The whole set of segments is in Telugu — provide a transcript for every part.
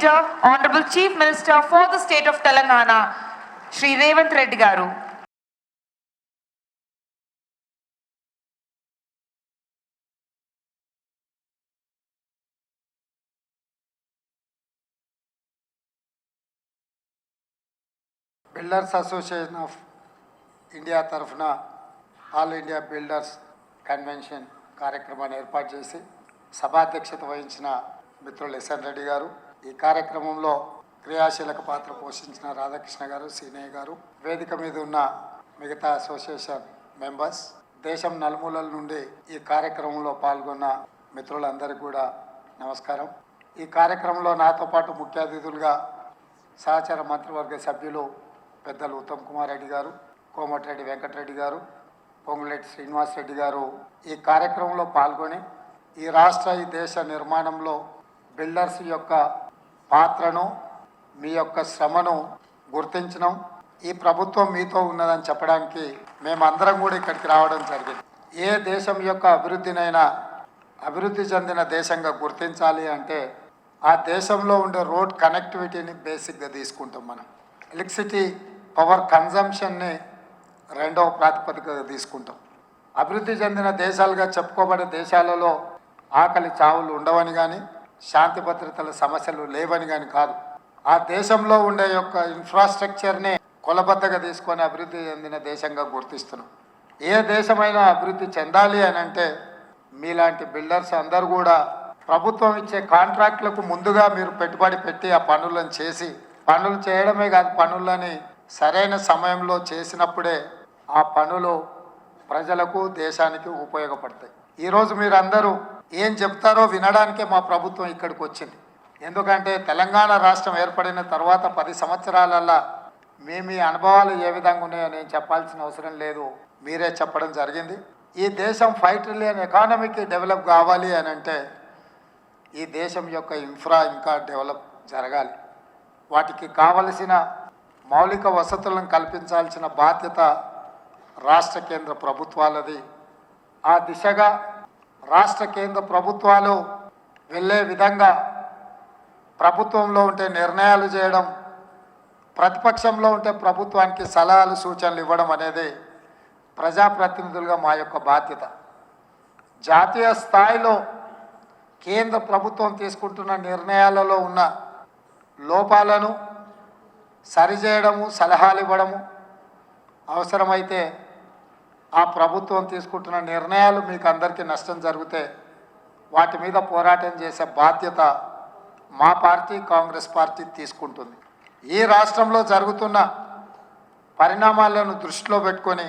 Leader honourable chief minister for the state of Telangana Shri Revanth Reddy garu. Builders association of India తరఫున ఆల్ ఇండియా బిల్డర్స్ కన్వెన్షన్ కార్యక్రమాన్ని ఏర్పాటు చేసి సభాధ్యక్షత వహించిన మిత్రులు ఎస్ఎన్ రెడ్డి గారు ఈ కార్యక్రమంలో క్రియాశీలక పాత్ర పోషించిన రాధాకృష్ణ గారు సీనయ్య గారు వేదిక మీద ఉన్న మిగతా అసోసియేషన్ మెంబర్స్ దేశం నలుమూలల నుండి ఈ కార్యక్రమంలో పాల్గొన్న మిత్రులందరికీ కూడా నమస్కారం. ఈ కార్యక్రమంలో నాతో పాటు ముఖ్య అతిథులుగా సహచార మంత్రివర్గ సభ్యులు పెద్దలు ఉత్తమ్ కుమార్ రెడ్డి గారు కోమటిరెడ్డి వెంకటరెడ్డి గారు పొంగులెట్టి శ్రీనివాస్ రెడ్డి గారు ఈ కార్యక్రమంలో పాల్గొని ఈ రాష్ట్ర ఈ దేశ నిర్మాణంలో బిల్డర్స్ యొక్క పాత్రను మీ యొక్క శ్రమను గుర్తించడం ఈ ప్రభుత్వం మీతో ఉన్నదని చెప్పడానికి మేమందరం కూడా ఇక్కడికి రావడం జరిగింది. ఏ దేశం యొక్క అభివృద్ధినైనా అభివృద్ధి చెందిన దేశంగా గుర్తించాలి అంటే ఆ దేశంలో ఉండే రోడ్ కనెక్టివిటీని బేసిక్గా తీసుకుంటాం మనం. ఎలక్ట్రిసిటీ పవర్ కన్జంప్షన్ని రెండవ ప్రాతిపదికగా తీసుకుంటాం. అభివృద్ధి చెందిన దేశాలుగా చెప్పుకోబడే దేశాలలో ఆకలి చావులు ఉండవని కానీ శాంతి భద్రతల సమస్యలు లేవని కానీ కాదు. ఆ దేశంలో ఉండే యొక్క ఇన్ఫ్రాస్ట్రక్చర్ని కొలబద్దగా తీసుకొని అభివృద్ధి చెందిన దేశంగా గుర్తిస్తున్నాం. ఏ దేశమైనా అభివృద్ధి చెందాలి అని అంటే మీలాంటి బిల్డర్స్ అందరూ కూడా ప్రభుత్వం ఇచ్చే కాంట్రాక్టులకు ముందుగా మీరు పెట్టుబడి పెట్టి ఆ పనులను చేసి పనులు చేయడమే కాదు పనులని సరైన సమయంలో చేసినప్పుడే ఆ పనులు ప్రజలకు దేశానికి ఉపయోగపడతాయి. ఈరోజు మీరు అందరూ ఏం చెప్తారో వినడానికే మా ప్రభుత్వం ఇక్కడికి వచ్చింది. ఎందుకంటే తెలంగాణ రాష్ట్రం ఏర్పడిన తర్వాత పది సంవత్సరాలల్లా మేము ఈ అనుభవాలు ఏ విధంగా ఉన్నాయో నేను చెప్పాల్సిన అవసరం లేదు. మీరే చెప్పడం జరిగింది. ఈ దేశం ఫైవ్ ట్రిలియన్ ఎకానమీకి డెవలప్ కావాలి అని అంటే ఈ దేశం యొక్క ఇన్ఫ్రా ఇంకా డెవలప్ జరగాలి. వాటికి కావలసిన మౌలిక వసతులను కల్పించాల్సిన బాధ్యత రాష్ట్ర కేంద్ర ప్రభుత్వాలది. ఆ దిశగా రాష్ట్ర కేంద్ర ప్రభుత్వాలు వెళ్ళే విధంగా ప్రభుత్వంలో ఉంటే నిర్ణయాలు చేయడం ప్రతిపక్షంలో ఉంటే ప్రభుత్వానికి సలహాలు సూచనలు ఇవ్వడం అనేది ప్రజాప్రతినిధులుగా మా యొక్క బాధ్యత. జాతీయ స్థాయిలో కేంద్ర ప్రభుత్వం తీసుకుంటున్న నిర్ణయాలలో ఉన్న లోపాలను సరిచేయడము సలహాలు ఇవ్వడము అవసరమైతే ఆ ప్రభుత్వం తీసుకుంటున్న నిర్ణయాలు మీకు అందరికీ నష్టం జరిగితే వాటి మీద పోరాటం చేసే బాధ్యత మా పార్టీ కాంగ్రెస్ పార్టీ తీసుకుంటుంది. ఈ రాష్ట్రంలో జరుగుతున్న పరిణామాలను దృష్టిలో పెట్టుకొని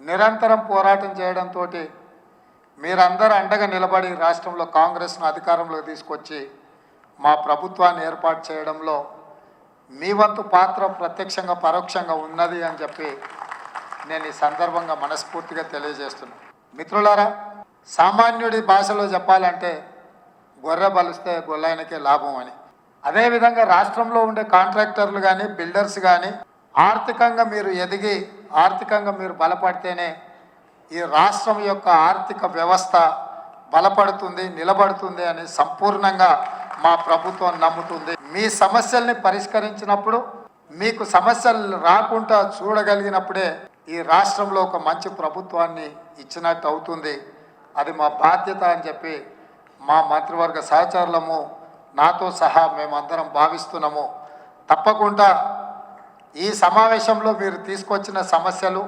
నిరంతరం పోరాటం చేయడంతో మీరందరూ అండగా నిలబడి రాష్ట్రంలో కాంగ్రెస్ను అధికారంలో తీసుకొచ్చి మా ప్రభుత్వాన్ని ఏర్పాటు చేయడంలో మీ వంతు పాత్ర ప్రత్యక్షంగా పరోక్షంగా ఉన్నది అని చెప్పి నేను ఈ సందర్భంగా మనస్ఫూర్తిగా తెలియజేస్తున్నాను మిత్రులారా సామాన్యుడి భాషలో చెప్పాలంటే గొర్రె బలిస్తే గొల్లాయనకే లాభం అని. అదేవిధంగా రాష్ట్రంలో ఉండే కాంట్రాక్టర్లు కానీ బిల్డర్స్ కానీ ఆర్థికంగా మీరు ఎదిగి ఆర్థికంగా మీరు బలపడితేనే ఈ రాష్ట్రం యొక్క ఆర్థిక వ్యవస్థ బలపడుతుంది నిలబడుతుంది అని సంపూర్ణంగా మా ప్రభుత్వం నమ్ముతుంది. మీ సమస్యల్ని పరిష్కరించినప్పుడు మీకు సమస్యలు రాకుండా చూడగలిగినప్పుడే ఈ రాష్ట్రంలో ఒక మంచి ప్రభుత్వాన్ని ఇచ్చినట్టు అవుతుంది. అది మా బాధ్యత అని చెప్పి మా మంత్రివర్గ సహచరులము నాతో సహా మేమందరం భావిస్తున్నాము. తప్పకుండా ఈ సమావేశంలో మీరు తీసుకొచ్చిన సమస్యలు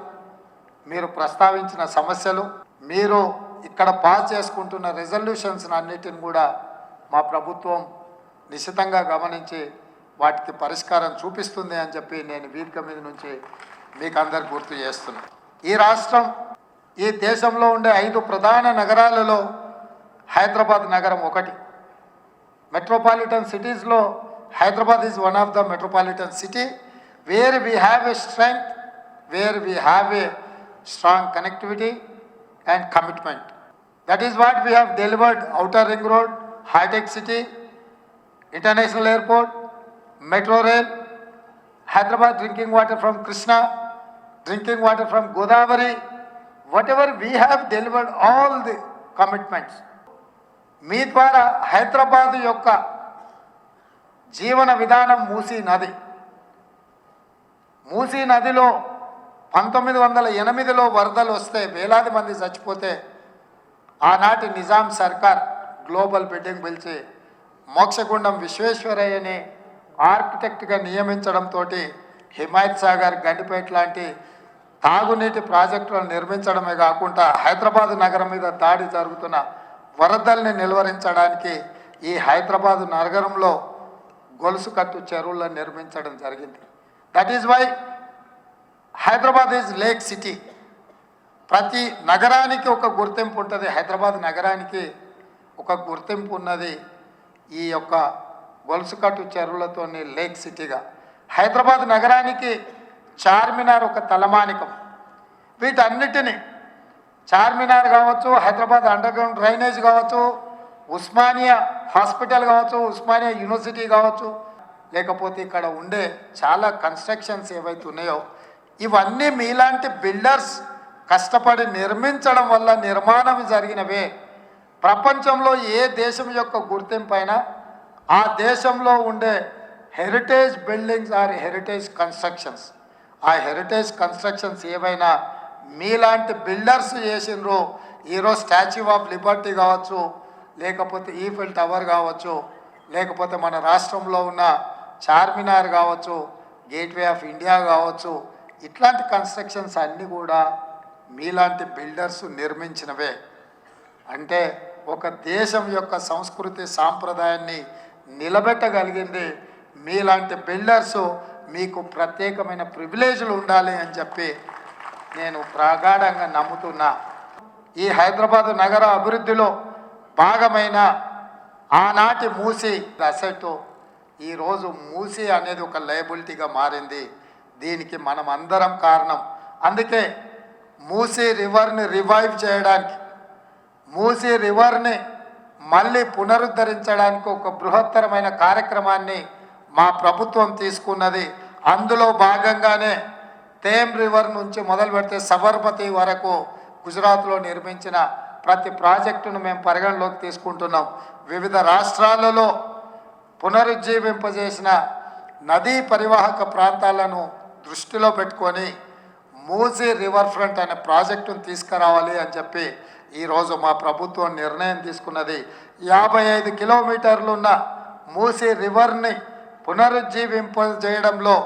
మీరు ప్రస్తావించిన సమస్యలు మీరు ఇక్కడ పాస్ చేసుకుంటున్న రెజల్యూషన్స్ అన్నిటిని కూడా మా ప్రభుత్వం నిశితంగా గమనించి వాటికి పరిష్కారం చూపిస్తుంది అని చెప్పి నేను వేదిక మీద నుంచి మీకు అందరు గుర్తు చేస్తున్నాను ఈ రాష్ట్రం ఈ దేశంలో ఉండే ఐదు ప్రధాన నగరాలలో హైదరాబాద్ నగరం ఒకటి. మెట్రోపాలిటన్ సిటీస్లో Hyderabad is one of the metropolitan city where we have a strength where we have a strong connectivity and commitment that is what we have delivered outer ring road hitech city international airport metro rail Hyderabad drinking water from Krishna drinking water from Godavari, whatever we have delivered all the commitments. మీ ద్వారా హైదరాబాద్ యొక్క జీవన విధానం మూసీ నది మూసీ నదిలో పంతొమ్మిది వందల ఎనిమిదిలో వరదలు వస్తే వేలాది మంది చచ్చిపోతే ఆనాటి నిజాం సర్కార్ గ్లోబల్ బిల్డింగ్ పిలిచి మోక్షగుండం విశ్వేశ్వరయ్యని ఆర్కిటెక్ట్గా నియమించడంతో హిమాయత్ సాగర్ గండిపేట లాంటి తాగునీటి ప్రాజెక్టులను నిర్మించడమే కాకుండా హైదరాబాద్ నగరం మీద దాడి జరుగుతున్న వరదల్ని నిలువరించడానికి ఈ హైదరాబాద్ నగరంలో గొలుసు కట్టు చెరువులను నిర్మించడం జరిగింది. That is why Hyderabad is lake city ప్రతి నగరానికి ఒక గుర్తింపు ఉంటుంది. హైదరాబాద్ నగరానికి ఒక గుర్తింపు ఉన్నది ఈ యొక్క గొలుసుకట్టు చెరువులతోని లేక్ సిటీగా హైదరాబాద్ నగరానికి చార్మినార్ ఒక తలమానికం. వీటన్నిటిని చార్మినార్ కావచ్చు హైదరాబాద్ అండర్ గ్రౌండ్ డ్రైనేజ్ కావచ్చు ఉస్మానియా హాస్పిటల్ కావచ్చు ఉస్మానియా యూనివర్సిటీ కావచ్చు లేకపోతే ఇక్కడ ఉండే చాలా కన్స్ట్రక్షన్స్ ఏవైతే ఉన్నాయో ఇవన్నీ మీలాంటి బిల్డర్స్ కష్టపడి నిర్మించడం వల్ల నిర్మాణం జరిగినవే. ప్రపంచంలో ఏ దేశం యొక్క గుర్తింపు అయినా ఆ దేశంలో ఉండే heritage buildings or heritage constructions ఆ హెరిటేజ్ కన్స్ట్రక్షన్స్ ఏవైనా మీలాంటి బిల్డర్స్ చేసినరు ఈరోజు స్టాచ్యూ ఆఫ్ లిబర్టీ కావచ్చు లేకపోతే ఈఫిల్ టవర్ కావచ్చు లేకపోతే మన రాష్ట్రంలో ఉన్న చార్మినార్ కావచ్చు గేట్వే ఆఫ్ ఇండియా కావచ్చు ఇట్లాంటి కన్స్ట్రక్షన్స్ అన్నీ కూడా మీలాంటి బిల్డర్స్ నిర్మించినవే. అంటే ఒక దేశం యొక్క సంస్కృతి సాంప్రదాయాన్ని నిలబెట్టగలిగింది మీలాంటి బిల్డర్స్ మీకు ప్రత్యేకమైన ప్రివిలేజ్లు ఉండాలి అని చెప్పి నేను ప్రగాఢంగా నమ్ముతున్నా. ఈ హైదరాబాద్ నగర అభివృద్ధిలో భాగమైన ఆనాటి మూసి అసెట్ ఈరోజు మూసి అనేది ఒక లయబిలిటీగా మారింది. దీనికి మనం అందరం కారణం. అందుకే మూసి రివర్ని రివైవ్ చేయడానికి మూసి రివర్ని మళ్ళీ పునరుద్ధరించడానికి ఒక బృహత్తరమైన కార్యక్రమాన్ని మా ప్రభుత్వం తీసుకున్నది. అందులో భాగంగానే తేమ్ రివర్ నుంచి మొదలు పెడితే సబర్మతి వరకు గుజరాత్లో నిర్మించిన ప్రతి ప్రాజెక్టును మేము పరిగణలోకి తీసుకుంటున్నాం. వివిధ రాష్ట్రాలలో పునరుజ్జీవింపజేసిన నదీ పరివాహక ప్రాంతాలను దృష్టిలో పెట్టుకొని మూజీ రివర్ ఫ్రంట్ అనే ప్రాజెక్టును తీసుకురావాలి అని చెప్పి ఈరోజు మా ప్రభుత్వం నిర్ణయం తీసుకున్నది. యాభై ఐదు కిలోమీటర్లు ఉన్న మూసీ రివర్ని పునరుజ్జీవింపజేయడంలో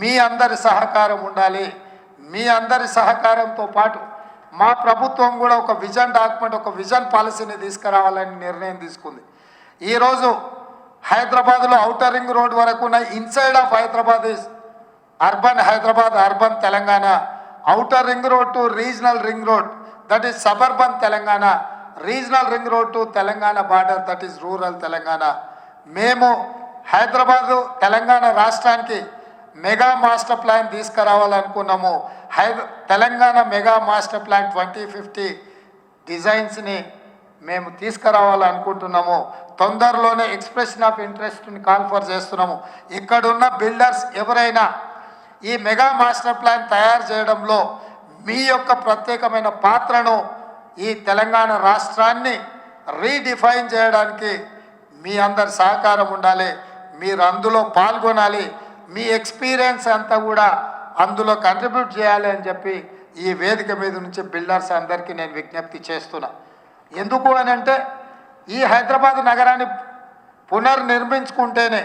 మీ అందరి సహకారం ఉండాలి. మీ అందరి సహకారంతో పాటు మా ప్రభుత్వం కూడా ఒక విజన్ డాక్యుమెంట్ ఒక విజన్ పాలసీని తీసుకురావాలని నిర్ణయం తీసుకుంది. ఈరోజు హైదరాబాద్లో ఔటర్ రింగ్ రోడ్ వరకు ఉన్న inside of Hyderabad is urban Hyderabad urban Telangana. Outer ring road to regional ring road that is suburban Telangana. Regional ring road to Telangana border that is rural Telangana. మేము హైదరాబాదు తెలంగాణ రాష్ట్రానికి మెగా మాస్టర్ ప్లాన్ తీసుకురావాలనుకున్నాము. High Telangana mega master plan twenty fifty డిజైన్స్ని మేము తీసుకురావాలనుకుంటున్నాము. తొందరలోనే ఎక్స్ప్రెషన్ ఆఫ్ ఇంట్రెస్ట్ని కాన్ఫర్ చేస్తున్నాము. ఇక్కడున్న బిల్డర్స్ ఎవరైనా ఈ మెగా మాస్టర్ ప్లాన్ తయారు చేయడంలో మీ యొక్క ప్రత్యేకమైన పాత్రను ఈ తెలంగాణ రాష్ట్రాన్ని రీడిఫైన్ చేయడానికి మీ అందరి సహకారం ఉండాలి. మీరు అందులో పాల్గొనాలి మీ ఎక్స్పీరియన్స్ అంతా కూడా అందులో కంట్రిబ్యూట్ చేయాలి అని చెప్పి ఈ వేదిక మీద నుంచి బిల్డర్స్ అందరికీ నేను విజ్ఞప్తి చేస్తున్నా. ఎందుకు అని అంటే ఈ హైదరాబాద్ నగరాన్ని పునర్నిర్మించుకుంటేనే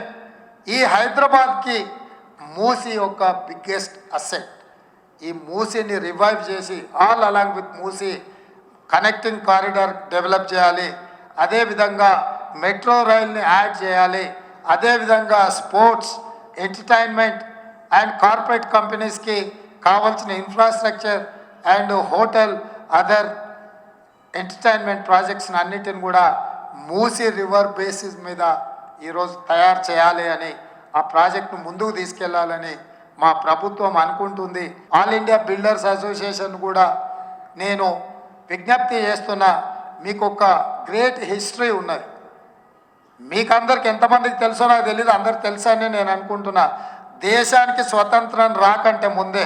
ఈ హైదరాబాద్కి మూసి యొక్క బిగ్గెస్ట్ అసెట్ ఈ మూసీని రివైవ్ చేసి all along with Musi connecting corridor develop చేయాలి. అదేవిధంగా మెట్రో రైల్ని యాడ్ చేయాలి. అదేవిధంగా స్పోర్ట్స్ ఎంటర్టైన్మెంట్ అండ్ కార్పొరేట్ కంపెనీస్కి కావాల్సిన infrastructure and hotel other entertainment projects అన్నిటిని కూడా మూసి రివర్ బేసిస్ మీద ఈరోజు తయారు చేయాలి అని ఆ ప్రాజెక్ట్ను ముందుకు తీసుకెళ్ళాలని మా ప్రభుత్వం అనుకుంటుంది. ఆల్ ఇండియా బిల్డర్స్ అసోసియేషన్ కూడా నేను విజ్ఞప్తి చేస్తున్నా మీకు ఒక గ్రేట్ హిస్టరీ ఉన్నది. మీకందరికి ఎంతమందికి తెలుసో నాకు తెలియదు అందరికి తెలుసని నేను అనుకుంటున్నా. దేశానికి స్వతంత్రం రాకంటే ముందే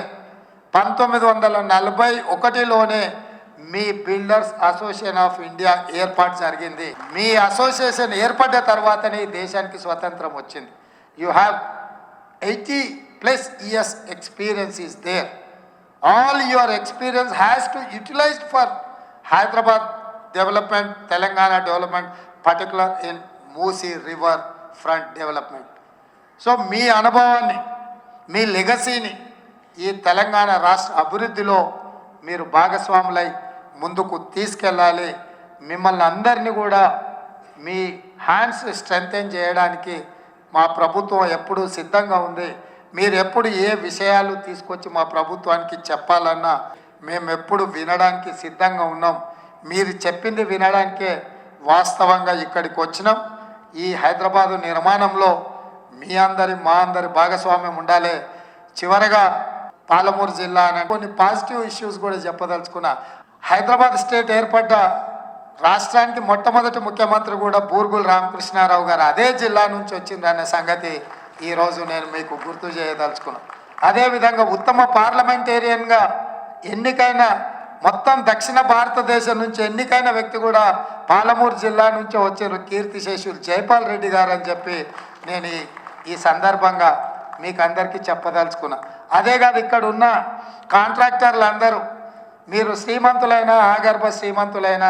పంతొమ్మిది వందల నలభై ఒకటిలోనే మీ బిల్డర్స్ అసోసియేషన్ ఆఫ్ ఇండియా ఏర్పాటు జరిగింది. మీ అసోసియేషన్ ఏర్పడ్డ తర్వాతనే ఈ దేశానికి స్వతంత్రం వచ్చింది. You have eighty plus years experience is there all your experience has to utilized for Hyderabad development Telangana development particular in Musi river front development. So మీ అనుభవాన్ని మీ లెగసీని ఈ తెలంగాణ రాష్ట్ర అభివృద్ధిలో మీరు భాగస్వాములై ముందుకు తీసుకెళ్ళాలి. మిమ్మల్ని అందరినీ కూడా మీ హ్యాండ్స్ స్ట్రెంగ్తెన్ చేయడానికి మా ప్రభుత్వం ఎప్పుడు సిద్ధంగా ఉంది. మీరు ఎప్పుడు ఏ విషయాలు తీసుకొచ్చి మా ప్రభుత్వానికి చెప్పాలన్నా మేము ఎప్పుడు వినడానికి సిద్ధంగా ఉన్నాం. మీరు చెప్పింది వినడానికే వాస్తవంగా ఇక్కడికి వచ్చినాం. ఈ హైదరాబాదు నిర్మాణంలో మీ అందరి మా అందరి భాగస్వామ్యం ఉండాలి. చివరగా పాలమూరు జిల్లా అనే కొన్ని పాజిటివ్ ఇష్యూస్ కూడా చెప్పదలుచుకున్నా. హైదరాబాద్ స్టేట్ ఏర్పడ్డ రాష్ట్రానికి మొట్టమొదటి ముఖ్యమంత్రి కూడా బూర్గుల రామకృష్ణారావు గారు అదే జిల్లా నుంచి వచ్చిందనే సంగతి ఈరోజు నేను మీకు గుర్తు చేయదలుచుకున్నాను అదేవిధంగా ఉత్తమ పార్లమెంటేరియన్గా ఎన్నికైన మొత్తం దక్షిణ భారతదేశం నుంచి ఎన్నికైన వ్యక్తి కూడా పాలమూరు జిల్లా నుంచి వచ్చారు కీర్తి శేషులు జైపాల్ రెడ్డి గారు అని చెప్పి నేను ఈ సందర్భంగా మీకు అందరికీ చెప్పదలుచుకున్నా. అదే కాదు ఇక్కడ ఉన్న కాంట్రాక్టర్లు అందరూ మీరు శ్రీమంతులైనా ఆగర్భ శ్రీమంతులైనా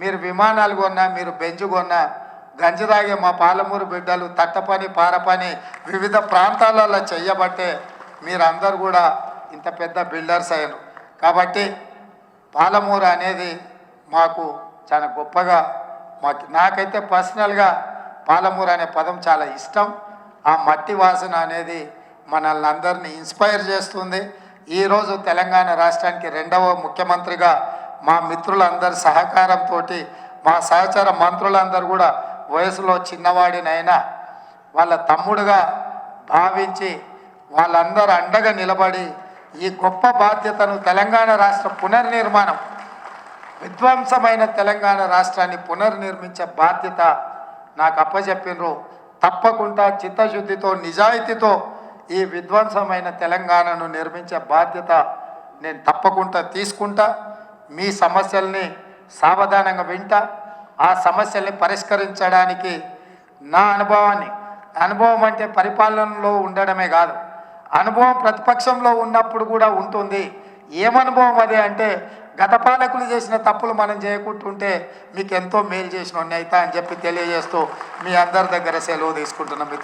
మీరు విమానాలు కొన్నా మీరు బెంజు కొన్నా గంజి తాగే మా పాలమూరు బిడ్డలు తట్టపని పారపని వివిధ ప్రాంతాలలో చేయబట్టే మీరందరూ కూడా ఇంత పెద్ద బిల్డర్స్ అయ్యారు కాబట్టి పాలమూరు అనేది మాకు చాలా గొప్పగా మాకు నాకైతే పర్సనల్గా పాలమూరు అనే పదం చాలా ఇష్టం. ఆ మట్టి వాసన అనేది మనల్ని అందరినీ ఇన్స్పైర్ చేస్తుంది. ఈరోజు తెలంగాణ రాష్ట్రానికి రెండవ ముఖ్యమంత్రిగా మా మిత్రులందరి సహకారంతో మా సహచర మంత్రులందరూ కూడా వయసులో చిన్నవాడినైనా వాళ్ళ తమ్ముడుగా భావించి వాళ్ళందరూ అండగా నిలబడి ఈ గొప్ప బాధ్యతను తెలంగాణ రాష్ట్ర పునర్నిర్మాణం విధ్వంసమైన తెలంగాణ రాష్ట్రాన్ని పునర్నిర్మించే బాధ్యత నాకు అప్పచెప్పినరు తప్పకుండా చిత్తశుద్ధితో నిజాయితీతో ఈ విధ్వంసమైన తెలంగాణను నిర్మించే బాధ్యత నేను తప్పకుండా తీసుకుంటా. మీ సమస్యల్ని సావధానంగా వింటా. ఆ సమస్యల్ని పరిష్కరించడానికి నా అనుభవాన్ని అనుభవం అంటే పరిపాలనలో ఉండడమే కాదు అనుభవం ప్రతిపక్షంలో ఉన్నప్పుడు కూడా ఉంటుంది. ఏమనుభవం అది అంటే గత పాలకులు చేసిన తప్పులు మనం చేయకుంటుంటే మీకు ఎంతో మేలు చేసిన అవుతా అని చెప్పి తెలియజేస్తూ మీ అందరి దగ్గర సెలవు తీసుకుంటున్నాం.